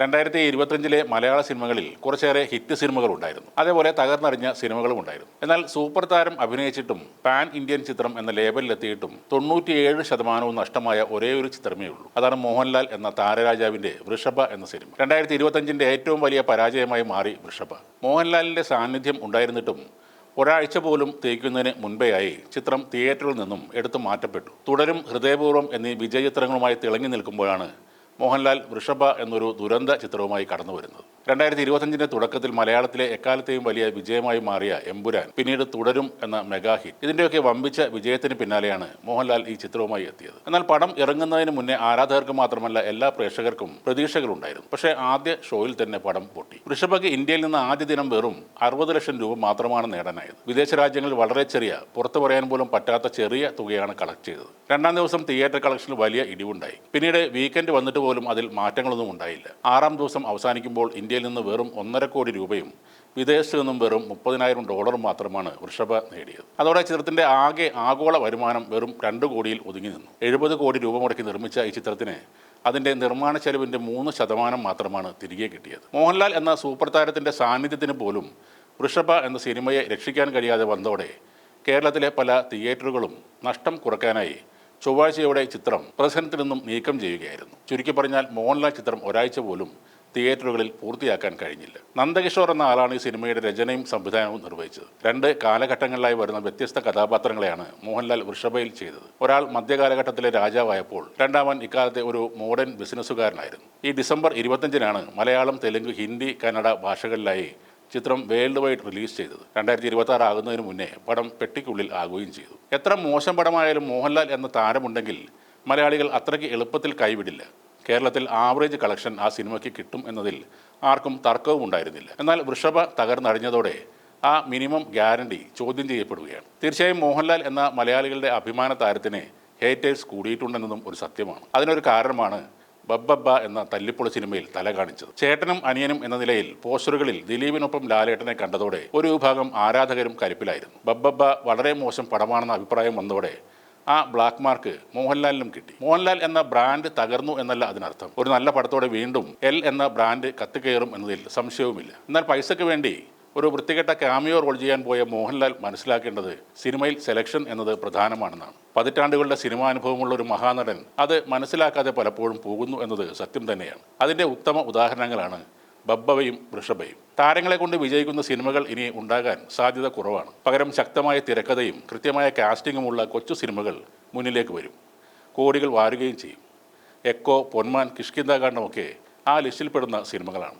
രണ്ടായിരത്തി ഇരുപത്തഞ്ചിലെ മലയാള സിനിമകളിൽ കുറച്ചേറെ ഹിറ്റ് സിനിമകൾ ഉണ്ടായിരുന്നു. അതേപോലെ തകർന്നറിഞ്ഞ സിനിമകളും ഉണ്ടായിരുന്നു. എന്നാൽ സൂപ്പർ താരം അഭിനയിച്ചിട്ടും പാൻ ഇന്ത്യൻ ചിത്രം എന്ന ലേബലിലെത്തിയിട്ടും തൊണ്ണൂറ്റിയേഴ് ശതമാനവും നഷ്ടമായ ഒരേ ഒരു ചിത്രമേ ഉള്ളൂ. അതാണ് മോഹൻലാൽ എന്ന താരരാജാവിന്റെ വൃഷഭ എന്ന സിനിമ. രണ്ടായിരത്തി ഇരുപത്തഞ്ചിന്റെ ഏറ്റവും വലിയ പരാജയമായി മാറി വൃഷഭ. മോഹൻലാലിന്റെ സാന്നിധ്യം ഉണ്ടായിരുന്നിട്ടും ഒരാഴ്ച പോലും തേക്കുന്നതിന് മുൻപേയായി ചിത്രം തിയേറ്ററിൽ നിന്നും എടുത്തു മാറ്റപ്പെട്ടു. തുടരും ഹൃദയപൂർവം എന്നീ വിജയ ചിത്രങ്ങളുമായി തിളങ്ങി നിൽക്കുമ്പോഴാണ് മോഹൻലാൽ വൃഷഭ എന്നൊരു ദുരന്ത ചിത്രവുമായി കടന്നു വരുന്നത് രണ്ടായിരത്തി ഇരുപത്തഞ്ചിന്റെ തുടക്കത്തിൽ മലയാളത്തിലെ എക്കാലത്തെയും വലിയ വിജയമായി മാറിയ എമ്പുരാൻ പിന്നീട് തുടരും എന്ന മെഗാ ഹിറ്റ്. ഇതിന്റെയൊക്കെ വമ്പിച്ച വിജയത്തിന് പിന്നാലെയാണ് മോഹൻലാൽ ഈ ചിത്രവുമായി എത്തിയത്. എന്നാൽ പടം ഇറങ്ങുന്നതിന് മുന്നേ ആരാധകർക്ക് മാത്രമല്ല എല്ലാ പ്രേക്ഷകർക്കും പ്രതീക്ഷകളുണ്ടായിരുന്നു. പക്ഷേ ആദ്യ ഷോയിൽ തന്നെ പടം പൊട്ടി. ഋഷഭക്ക് ഇന്ത്യയിൽ നിന്ന് ആദ്യ ദിനം വെറും അറുപത് ലക്ഷം രൂപ മാത്രമാണ് നേടാനായത്. വിദേശ രാജ്യങ്ങളിൽ വളരെ ചെറിയ പുറത്തു പറയാൻ പോലും പറ്റാത്ത ചെറിയ തുകയാണ് കളക്ട് ചെയ്തത്. രണ്ടാം ദിവസം തിയേറ്റർ കളക്ഷനിൽ വലിയ ഇടിവുണ്ടായി. പിന്നീട് വീക്കെൻഡ് വന്നിട്ട് പോലും അതിൽ മാറ്റങ്ങളൊന്നും ഉണ്ടായില്ല. ആറാം ദിവസം അവസാനിക്കുമ്പോൾ ഇന്ത്യയിൽ നിന്ന് വെറും ഒന്നര കോടി രൂപയും വിദേശത്തു നിന്നും വെറും മുപ്പതിനായിരം ഡോളറും മാത്രമാണ് വൃഷഭ നേടിയത്. അതോടെ ചിത്രത്തിന്റെ ആകെ ആഗോള വരുമാനം വെറും രണ്ട് കോടിയിൽ ഒതുങ്ങി നിന്നു. എഴുപത് കോടി രൂപ മുടക്കി നിർമ്മിച്ച ഈ ചിത്രത്തിന് അതിന്റെ നിർമ്മാണ ചെലവിന്റെ മൂന്ന് ശതമാനം മാത്രമാണ് തിരികെ കിട്ടിയത്. മോഹൻലാൽ എന്ന സൂപ്പർ താരത്തിന്റെ സാന്നിധ്യത്തിന് പോലും വൃഷഭ എന്ന സിനിമയെ രക്ഷിക്കാൻ കഴിയാതെ വന്നതോടെ കേരളത്തിലെ പല തിയേറ്ററുകളും നഷ്ടം കുറയ്ക്കാനായി ചൊവ്വാഴ്ചയോടെ ചിത്രം പ്രദർശനത്തിൽ നിന്നും നീക്കം ചെയ്യുകയായിരുന്നു. ചുരുക്കി പറഞ്ഞാൽ മോഹൻലാൽ ചിത്രം ഒരാഴ്ച പോലും തിയേറ്ററുകളിൽ പൂർത്തിയാക്കാൻ കഴിഞ്ഞില്ല. നന്ദകിഷോർ എന്ന ആളാണ് ഈ സിനിമയുടെ രചനയും സംവിധാനവും നിർവഹിച്ചത്. രണ്ട് കാലഘട്ടങ്ങളിലായി വരുന്ന വ്യത്യസ്ത കഥാപാത്രങ്ങളെയാണ് മോഹൻലാൽ വൃഷഭയിൽ ചെയ്തത്. ഒരാൾ മധ്യകാലഘട്ടത്തിലെ രാജാവായപ്പോൾ രണ്ടാമൻ ഇക്കാലത്തെ ഒരു മോഡേൺ ബിസിനസ്സുകാരനായിരുന്നു. ഈ ഡിസംബർ ഇരുപത്തഞ്ചിനാണ് മലയാളം തെലുങ്ക് ഹിന്ദി കന്നഡ ഭാഷകളിലായി ചിത്രം വേൾഡ് വൈഡ് റിലീസ് ചെയ്തത്. രണ്ടായിരത്തി ഇരുപത്തി ആറ് ആകുന്നതിന് മുന്നേ പടം പെട്ടിക്കുള്ളിൽ ആകുകയും ചെയ്തു. എത്ര മോശം പടമായാലും മോഹൻലാൽ എന്ന താരമുണ്ടെങ്കിൽ മലയാളികൾ അത്രയ്ക്ക് എളുപ്പത്തിൽ കൈവിടില്ല. കേരളത്തിൽ ആവറേജ് കളക്ഷൻ ആ സിനിമയ്ക്ക് കിട്ടും എന്നതിൽ ആർക്കും തർക്കവും ഉണ്ടായിരുന്നില്ല. എന്നാൽ വൃഷഭ തകർന്നടിഞ്ഞതോടെ ആ മിനിമം ഗ്യാരണ്ടി ചോദ്യം ചെയ്യപ്പെടുകയാണ്. തീർച്ചയായും മോഹൻലാൽ എന്ന മലയാളികളുടെ അഭിമാന താരത്തിന് ഹേറ്റേഴ്സ് കൂടിയിട്ടുണ്ടെന്നതും ഒരു സത്യമാണ്. അതിനൊരു കാരണമാണ് ബബ്ബബ്ബ എന്ന തല്ലിപ്പൊളി സിനിമയിൽ തല കാണിച്ചത്. ചേട്ടനും അനിയനും എന്ന നിലയിൽ പോസ്റ്ററുകളിൽ ദിലീപിനൊപ്പം ലാലേട്ടനെ കണ്ടതോടെ ഒരു വിഭാഗം ആരാധകരും കരുപ്പിലായിരുന്നു. ബബ്ബബ്ബ വളരെ മോശം പടമാണെന്ന അഭിപ്രായം വന്നതോടെ ആ ബ്ലാക്ക് മാർക്ക് മോഹൻലാലിനും കിട്ടി. മോഹൻലാൽ എന്ന ബ്രാൻഡ് തകർന്നു എന്നല്ല അതിനർത്ഥം. ഒരു നല്ല പടത്തോടെ വീണ്ടും എൽ എന്ന ബ്രാൻഡ് കത്തിക്കയറും എന്നതിൽ സംശയവുമില്ല. എന്നാൽ പൈസയ്ക്ക് വേണ്ടി ഒരു വൃത്തികെട്ട കാമിയോ റോൾ ചെയ്യാൻ പോയ മോഹൻലാൽ മനസ്സിലാക്കേണ്ടത് സിനിമയിൽ സെലക്ഷൻ എന്നത് പ്രധാനമാണെന്നാണ്. പതിറ്റാണ്ടുകളുടെ സിനിമാനുഭവമുള്ള ഒരു മഹാനടൻ അത് മനസ്സിലാക്കാതെ പലപ്പോഴും പോകുന്നു എന്നത് സത്യം തന്നെയാണ്. അതിന്റെ ഉത്തമ ഉദാഹരണങ്ങളാണ് ബബ്ബവയും വൃഷഭയും. താരങ്ങളെ കൊണ്ട് വിജയിക്കുന്ന സിനിമകൾ ഇനി ഉണ്ടാകാൻ സാധ്യത കുറവാണ്. പകരം ശക്തമായ തിരക്കഥയും കൃത്യമായ കാസ്റ്റിംഗുമുള്ള കൊച്ചു സിനിമകൾ മുന്നിലേക്ക് വരും. കോടികൾ വാരുകയും ചെയ്യും. എക്കോ പൊന്മാൻ കിഷ്കിന്താകാണ്ഡമൊക്കെ ആ ലിസ്റ്റിൽപ്പെടുന്ന സിനിമകളാണ്.